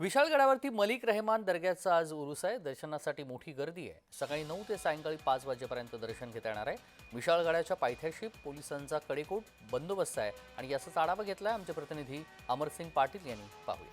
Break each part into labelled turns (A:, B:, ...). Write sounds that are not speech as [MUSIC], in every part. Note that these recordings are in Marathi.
A: विशाळगडावरती मलिक रेहमान दर्ग्याचा आज उरुस आहे. दर्शनासाठी मोठी गर्दी आहे. सकाळी नऊ ते सायंकाळी पाच वाजेपर्यंत दर्शन घेता येणार आहे. विशाळगडाच्या पायथ्याशी पोलिसांचा कडेकोट बंदोबस्त आहे आणि याचाच आढावा घेतलाय आमचे प्रतिनिधी अमरसिंग पाटील यांनी. पाहूया.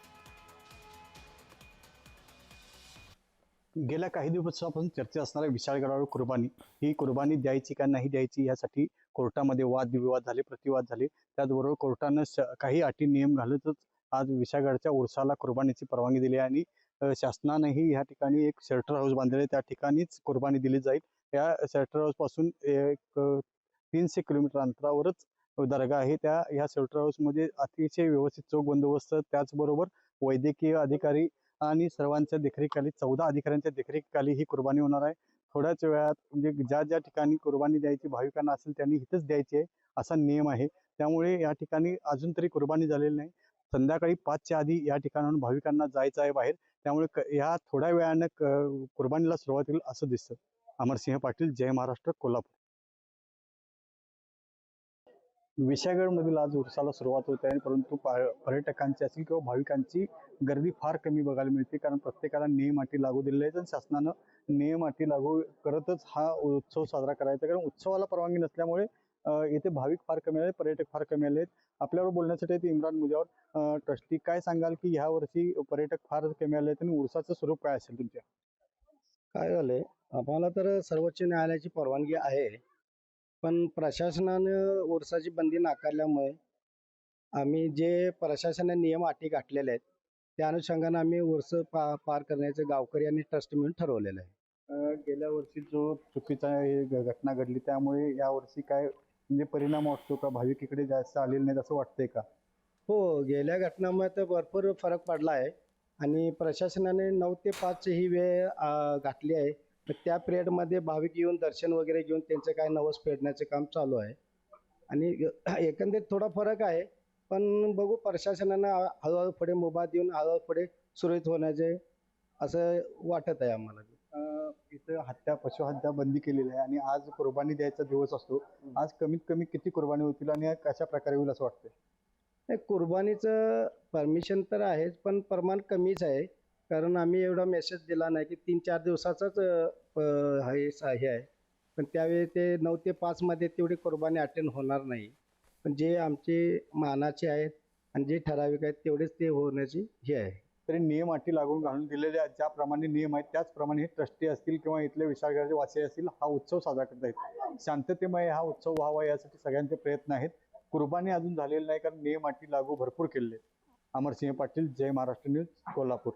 B: गेल्या काही दिवसापासून चर्चा असणाऱ्या विशाळगडावर कुर्बानी ही कुर्बानी द्यायची का नाही द्यायची यासाठी कोर्टामध्ये वादविवाद झाले प्रतिवाद झाले. त्याचबरोबर कोर्टानं काही अटी नियम घालतच आज विशागडच्या उरसाला कुर्बानीची परवानगी दिली आहे आणि शासनानंही शासनानेही या ठिकाणी एक शेल्टर हाऊस बांधलेले त्या ठिकाणीच कुर्बानी दिली जाईल. या शेल्टर हाऊसपासून एक तीनशे किलोमीटर अंतरावरच दर्गा आहे. त्या ह्या शेल्टर हाऊसमध्ये अतिशय व्यवस्थित चोख बंदोबस्त त्याचबरोबर वैद्यकीय अधिकारी आणि सर्वांच्या देखरेखीखाली चौदा अधिकाऱ्यांच्या देखरेखीखाली ही कुर्बानी होणार आहे. थोड्याच वेळात म्हणजे ज्या ज्या ठिकाणी कुर्बानी द्यायची भाविकांना असेल त्यांनी इथंच द्यायची आहे असा नियम आहे. त्यामुळे या ठिकाणी अजून तरी कुर्बानी झालेली नाही. संध्याकाळी पाचच्या आधी या ठिकाणाहून भाविकांना जायचं आहे बाहेर. त्यामुळे ह्या थोड्या वेळानं कुर्बानीला सुरुवात होईल असं दिसतं. अमरसिंह पाटील जय महाराष्ट्र कोल्हापूर. विशाळगडमधील आज उरसाला सुरुवात होत आहे परंतु पर्यटकांची असेल किंवा भाविकांची गर्दी फार कमी बघायला मिळते कारण प्रत्येकाला नियम अटी लागू दिलेल्या आहेत आणि शासनानं नियम अटी लागू करतच हा उत्सव साजरा करायचा कारण उत्सवाला परवानगी नसल्यामुळे येथे भाविक फार कमी आले पर्यटक फार कमी आले आहेत आपल्यावर बोलण्यासाठी आहेत इम्रान मुजावर. ट्रस्टी काय सांगाल की ह्या वर्षी पर्यटक फार कमी आले आहेत आणि उरसाचं स्वरूप काय असेल तुमच्या?
C: काय झालंय? आम्हाला तर सर्वोच्च न्यायालयाची परवानगी आहे. पण प्रशासनानं उरसाची बंदी नाकारल्यामुळे आम्ही जे प्रशासनाने नियम अटी गाठलेले आहेत त्या अनुषंगाने आम्ही उर्स पा पार करण्याचं गावकरी आणि ट्रस्ट मिळून ठरवलेलं आहे.
B: गेल्या वर्षी जो चुकीचा हे घटना घडली त्यामुळे या वर्षी काय म्हणजे परिणाम वाटतो का? भाविक इकडे जास्त आलेले नाहीत असं वाटतंय का?
C: हो गेल्या घटनामुळे तर भरपूर फरक पडला आहे. आणि प्रशासनाने नऊ ते पाच ही वेळ घातली आहे. तर त्या पिरियडमध्ये भाविक येऊन दर्शन वगैरे घेऊन त्यांचं काय नवस फेडण्याचं काम चालू आहे. आणि [CLEARS THROAT] एकंदरीत थोडा फरक आहे. पण बघू प्रशासनानं हळूहळू पुढे मुभा देऊन हळूहळू पुढे सुरळीत होण्याचे असं वाटत आहे आम्हाला.
B: इथं हत्या पशुहत्या बंदी केलेली आहे आणि आज कुर्बानी द्यायचा दिवस असतो. आज कमीत कमी किती कुर्बानी होतील आणि कशा प्रकारे होईल असं वाटतंय?
C: नाही कुर्बानीचं परमिशन तर आहेच पण प्रमाण कमीच आहे. कारण आम्ही एवढा मेसेज दिला नाही की तीन चार दिवसाचाच हे हे आहे. पण त्यावेळी ते नऊ ते पाचमध्ये तेवढी कुर्बानी अटेंड होणार नाही. पण जे आमचे मानाचे आहेत आणि जे ठराविक आहेत तेवढेच ते होण्याची हे आहे.
B: तरी नियम अटी लागून घालून दिलेले आहेत. ज्याप्रमाणे नियम आहेत त्याचप्रमाणे हे ट्रस्टी असतील किंवा इथले विशाळगडाचे वासी असतील हा उत्सव साजरा करत आहेत शांततेमय हा उत्सव व्हावा यासाठी सगळ्यांचे प्रयत्न आहेत. कुर्बानी अजून झालेली नाही कारण नियम अटी लागू भरपूर केलेले आहेत. अमरसिंह पाटील जय महाराष्ट्र न्यूज कोल्हापूर.